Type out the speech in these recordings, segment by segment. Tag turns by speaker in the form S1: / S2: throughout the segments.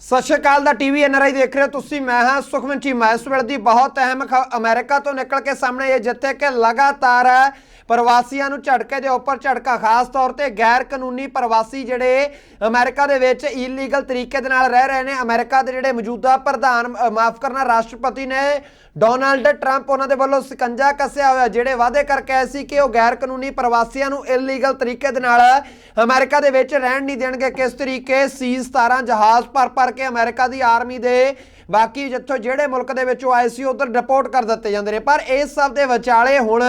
S1: ਸਤਿ ਸ਼੍ਰੀ ਅਕਾਲ ਦਾ TV NRI ਦੇਖ ਰਹੇ ਹੋ ਤੁਸੀਂ, ਮੈਂ ਹਾਂ ਸੁਖਮਨ ਚੀਮਾ ਇਸ ਵੇਲੇ ਦੀ ਬਹੁਤ ਅਹਿਮ ਖ- ਅਮਰੀਕਾ ਤੋਂ ਨਿਕਲ ਕੇ ਸਾਹਮਣੇ ਇਹ ਜਿੱਥੇ ਕਿ ਲਗਾਤਾਰ ਪ੍ਰਵਾਸੀਆਂ ਨੂੰ ਝਟਕੇ ਦੇ ਉੱਪਰ ਝਟਕਾ, ਖਾਸ ਤੌਰ ਤੇ ਗੈਰ ਕਾਨੂੰਨੀ ਪ੍ਰਵਾਸੀ ਜਿਹੜੇ ਅਮਰੀਕਾ ਦੇ ਵਿੱਚ ਇਲੀਗਲ ਤਰੀਕੇ ਦੇ ਨਾਲ ਰਹਿ ਰਹੇ ਨੇ। ਅਮਰੀਕਾ ਦੇ ਜਿਹੜੇ ਮੌਜੂਦਾ ਪ੍ਰਧਾਨ ਮਾਫ ਕਰਨਾ, ਰਾਸ਼ਟਰਪਤੀ ਨੇ ਡੋਨਾਲਡ ਟਰੰਪ ਉਹਨਾਂ ਦੇ ਵੱਲੋਂ ਸਿਕੰਜਾ ਕੱਸਿਆ ਹੋਇਆ, ਜਿਹੜੇ ਵਾਅਦੇ ਕਰਕੇ ਆਏ ਸੀ ਕਿ ਉਹ ਗੈਰ ਕਾਨੂੰਨੀ ਪ੍ਰਵਾਸੀਆਂ ਨੂੰ ਇਲੀਗਲ ਤਰੀਕੇ ਦੇ ਨਾਲ ਅਮਰੀਕਾ ਦੇ ਵਿੱਚ ਰਹਿਣ ਨਹੀਂ ਦੇਣਗੇ। ਕਿਸ ਤਰੀਕੇ ਸੀ-17 ਜਹਾਜ਼ ਭਰ ਭਰ ਕੇ ਅਮਰੀਕਾ ਦੀ ਆਰਮੀ ਦੇ ਬਾਕੀ ਜਿੱਥੋਂ ਜਿਹੜੇ ਮੁਲਕ ਦੇ ਵਿੱਚੋਂ ਆਏ ਸੀ, ਉਧਰ ਡਿਪੋਰਟ ਕਰ ਦਿੱਤੇ ਜਾਂਦੇ ਨੇ। ਪਰ ਇਸ ਸਭ ਦੇ ਵਿਚਾਲੇ ਹੁਣ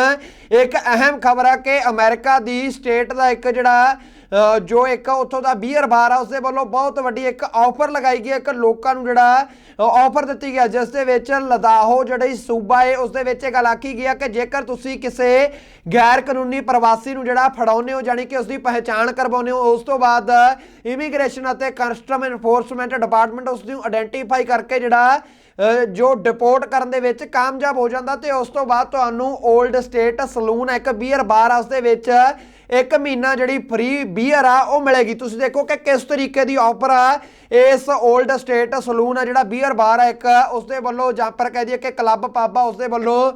S1: ਇੱਕ ਅਹਿਮ ਖਬਰ ਹੈ ਕਿ ਅਮਰੀਕਾ ਦੀ ਸਟੇਟ ਦਾ ਇੱਕ ਜਿਹੜਾ ਜੋ ਇੱਕ ਉੱਥੋਂ ਦਾ ਬੀਅਰ ਬਾਰ ਆ, ਉਸਦੇ ਵੱਲੋਂ ਬਹੁਤ ਵੱਡੀ ਇੱਕ ਆਫਰ ਲਗਾਈ ਗਈ ਇੱਕ ਲੋਕਾਂ ਨੂੰ ਜਿਹੜਾ ਆਫਰ ਦਿੱਤੀ ਗਿਆ ਜਿਸ ਦੇ ਵਿੱਚ ਲਦਾਹੋ ਜਿਹੜੀ ਸੂਬਾ ਹੈ ਉਸ ਦੇ ਵਿੱਚ ਇਹ ਗੱਲ ਆਖੀ ਗਈ ਹੈ ਕਿ ਜੇਕਰ ਤੁਸੀਂ ਕਿਸੇ ਗੈਰ ਕਾਨੂੰਨੀ ਪ੍ਰਵਾਸੀ ਨੂੰ ਜਿਹੜਾ ਫੜਾਉਂਦੇ ਹੋ ਜਾਨੀ ਕਿ ਉਸ ਦੀ ਪਹਿਚਾਣ ਕਰਵਾਉਂਦੇ ਹੋ, ਉਸ ਤੋਂ ਬਾਅਦ ਇਮੀਗ੍ਰੇਸ਼ਨ ਅਤੇ ਕਸਟਮ ਐਨਫੋਰਸਮੈਂਟ ਡਿਪਾਰਟਮੈਂਟ ਉਸ ਨੂੰ ਆਇਡੈਂਟੀਫਾਈ ਕਰਕੇ ਜਿਹੜਾ ਜੋ ਡਿਪੋਰਟ ਕਰਨ ਦੇ ਵਿੱਚ ਕਾਮਯਾਬ ਹੋ ਜਾਂਦਾ ਤੇ ਉਸ ਤੋਂ ਬਾਅਦ ਤੁਹਾਨੂੰ 올ਡ ਸਟੇਟ ਸਲੂਨ ਇੱਕ ਬੀਅਰ ਬਾਰ ਆ ਉਸ ਦੇ ਵਿੱਚ ਇੱਕ ਮਹੀਨਾ ਜਿਹੜੀ ਫ੍ਰੀ ਬੀਅਰ ਆ, ਉਹ ਮਿਲੇਗੀ। ਤੁਸੀਂ ਦੇਖੋ ਕਿ ਕਿਸ ਤਰੀਕੇ ਦੀ ਆਫਰ ਆ। ਇਸ 올ਡ ਸਟੇਟ ਸਲੂਨ ਆ ਜਿਹੜਾ ਬੀਅਰ ਬਾਰ ਆ ਇੱਕ ਉਸ ਦੇ ਵੱਲੋਂ ਜਾਂ ਪਰ ਕਹਿ ਦਈਏ ਕਿ ਕਲੱਬ ਪਾਬਾ ਆ ਉਸ ਦੇ ਵੱਲੋਂ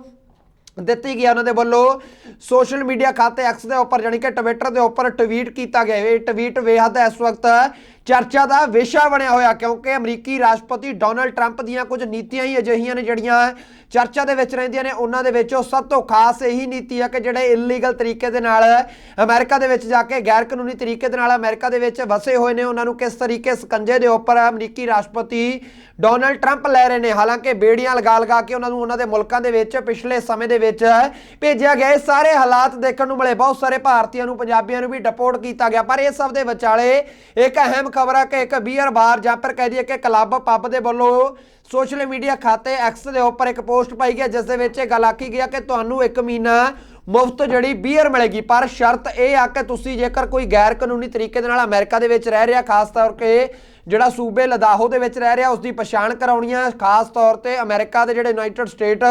S1: ਦਿੱਤੀ ਗਈ ਉਹਨਾਂ ਦੇ ਵੱਲੋਂ ਸੋਸ਼ਲ ਮੀਡੀਆ ਖਾਤੇ ਐਕਸ ਦੇ ਉੱਪਰ ਜਾਨੀ ਕਿ ਟਵਿੱਟਰ ਦੇ ਉੱਪਰ ਟਵੀਟ ਕੀਤਾ ਗਿਆ। ਇਹ ਟਵੀਟ ਬੇਹੱਦ ਇਸ ਵਕਤ ਚਰਚਾ ਦਾ ਵਿਸ਼ਾ ਬਣਿਆ ਹੋਇਆ, ਕਿਉਂਕਿ ਅਮਰੀਕੀ ਰਾਸ਼ਟਰਪਤੀ ਡੋਨਲਡ ਟਰੰਪ ਦੀਆਂ ਕੁਝ ਨੀਤੀਆਂ ਹੀ ਅਜਿਹੀਆਂ ਨੇ ਜਿਹੜੀਆਂ ਚਰਚਾ ਦੇ ਵਿੱਚ ਰਹਿੰਦੀਆਂ ਨੇ। ਉਹਨਾਂ ਦੇ ਵਿੱਚੋਂ ਸਭ ਤੋਂ ਖਾਸ ਇਹੀ ਨੀਤੀ ਹੈ ਕਿ ਜਿਹੜੇ ਇਲੀਗਲ ਤਰੀਕੇ ਦੇ ਨਾਲ ਅਮਰੀਕਾ ਦੇ ਵਿੱਚ ਜਾ ਕੇ ਗੈਰ ਕਾਨੂੰਨੀ ਤਰੀਕੇ ਦੇ ਨਾਲ ਅਮਰੀਕਾ ਦੇ ਵਿੱਚ ਵਸੇ ਹੋਏ ਨੇ। ਉਹਨਾਂ ਨੂੰ ਕਿਸ ਤਰੀਕੇ ਸਕੰਜੇ ਦੇ ਉੱਪਰ ਅਮਰੀਕੀ ਰਾਸ਼ਟਰਪਤੀ ਡੋਨਲਡ ਟਰੰਪ ਲੈ ਰਹੇ ਨੇ। ਹਾਲਾਂਕਿ ਬੇੜੀਆਂ ਲਗਾ ਲਗਾ ਕੇ ਉਹਨਾਂ ਨੂੰ ਉਹਨਾਂ ਦੇ ਮੁਲਕਾਂ ਦੇ ਵਿੱਚ ਪਿਛਲੇ ਸਮੇਂ ਦੇ ਵਿੱਚ ਭੇਜਿਆ ਗਿਆ ਇਹ ਸਾਰੇ ਹਾਲਾਤ ਦੇਖਣ ਨੂੰ ਮਿਲੇ। ਬਹੁਤ ਸਾਰੇ ਭਾਰਤੀਆਂ ਨੂੰ, ਪੰਜਾਬੀਆਂ ਨੂੰ ਵੀ ਡਿਪੋਰਟ ਕੀਤਾ ਗਿਆ। ਪਰ ਇਹ ਸਭ ਦੇ ਵਿਚਾਲੇ ਇੱਕ ਅਹਿਮ ਖਬਰ ਆ ਕਿ ਇੱਕ ਬੀਅਰ ਬਾਰ ਜਾਂ ਫਿਰ ਕਹਿ ਦਈਏ ਕਿ ਕਲੱਬ ਪੱਬ ਦੇ ਵੱਲੋਂ ਸੋਸ਼ਲ ਮੀਡੀਆ ਖਾਤੇ ਐਕਸ ਦੇ ਉੱਪਰ ਇੱਕ ਪੋਸਟ ਪਾਈ ਗਿਆ ਜਿਸ ਦੇ ਵਿੱਚ ਇਹ ਗੱਲ ਆਖੀ ਗਿਆ ਕਿ ਤੁਹਾਨੂੰ ਇੱਕ ਮਹੀਨਾ ਮੁਫਤ ਜਿਹੜੀ ਬੀਅਰ ਮਿਲੇਗੀ। ਪਰ ਸ਼ਰਤ ਇਹ ਆ ਕਿ ਤੁਸੀਂ ਜੇਕਰ ਕੋਈ ਗੈਰ ਕਾਨੂੰਨੀ ਤਰੀਕੇ ਦੇ ਨਾਲ ਅਮਰੀਕਾ ਦੇ ਵਿੱਚ ਰਹਿ ਰਿਹਾ, ਖਾਸ ਤੌਰ ਤੇ ਜਿਹੜਾ ਸੂਬੇ ਲਦਾਖੋ ਦੇ ਵਿੱਚ ਰਹਿ ਰਿਹਾ ਉਸ ਦੀ ਪਛਾਣ ਕਰਾਉਣੀ ਆ, ਖਾਸ ਤੌਰ ਤੇ ਅਮਰੀਕਾ ਦੇ ਜਿਹੜੇ United State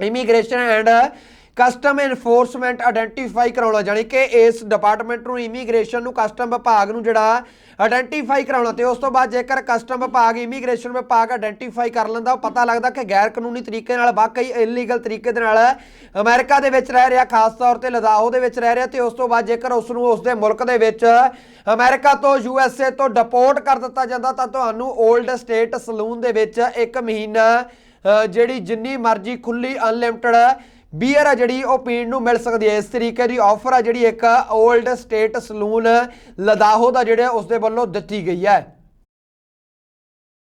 S1: Immigration and Custom Enforcement identify ਕਰਾਉਣਾ ਜਾਨੀ ਕਿ ਇਸ ਡਿਪਾਰਟਮੈਂਟ ਨੂੰ ਇਮੀਗ੍ਰੇਸ਼ਨ ਨੂੰ ਕਸਟਮ ਵਿਭਾਗ ਨੂੰ ਜਿਹੜਾ ਆਇਡੈਂਟੀਫਾਈ ਕਰਾਉਣਾ ਤੇ ਉਸ ਤੋਂ ਬਾਅਦ ਜੇਕਰ ਕਸਟਮ ਵਿਭਾਗ ਇਮੀਗ੍ਰੇਸ਼ਨ ਵਿਭਾਗ ਆਇਡੈਂਟੀਫਾਈ ਕਰ ਲੈਂਦਾ, ਉਹ ਪਤਾ ਲੱਗਦਾ ਕਿ ਗੈਰ ਕਾਨੂੰਨੀ ਤਰੀਕੇ ਨਾਲ, ਵਾਕਈ ਇਲੀਗਲ ਤਰੀਕੇ ਦੇ ਨਾਲ ਅਮਰੀਕਾ ਦੇ ਵਿੱਚ ਰਹਿ ਰਿਹਾ, ਖਾਸ ਤੌਰ ਤੇ ਲਦਾਖੋ ਦੇ ਵਿੱਚ ਰਹਿ ਰਿਹਾ ਤੇ ਉਸ ਤੋਂ ਬਾਅਦ ਜੇਕਰ ਉਸ ਨੂੰ ਉਸ ਦੇ ਮੁਲਕ ਦੇ ਵਿੱਚ ਅਮਰੀਕਾ ਤੋਂ ਯੂ ਐੱਸ ਏ ਤੋਂ ਡਿਪੋਰਟ ਕਰ ਦਿੱਤਾ ਜਾਂਦਾ, ਤਾਂ ਤੁਹਾਨੂੰ 올ਡ ਸਟੇਟ ਸਲੂਨ ਦੇ ਵਿੱਚ ਇੱਕ ਮਹੀਨਾ ਜਿਹੜੀ ਜਿੰਨੀ ਮਰਜ਼ੀ ਖੁੱਲੀ ਅਨਲਿਮਟਿਡ ਬੀਅਰ ਆ ਜਿਹੜੀ ਉਹ ਪੀਣ ਨੂੰ ਮਿਲ ਸਕਦੀ ਹੈ। ਇਸ ਤਰੀਕੇ ਦੀ ਆਫਰ ਆ ਜਿਹੜੀ ਇੱਕ 올ਡ ਸਟੇਟ ਸਲੂਨ ਲਦਾਹੋ ਦਾ ਜਿਹੜਾ ਉਸ ਦੇ ਵੱਲੋਂ ਦਿੱਤੀ ਗਈ ਹੈ।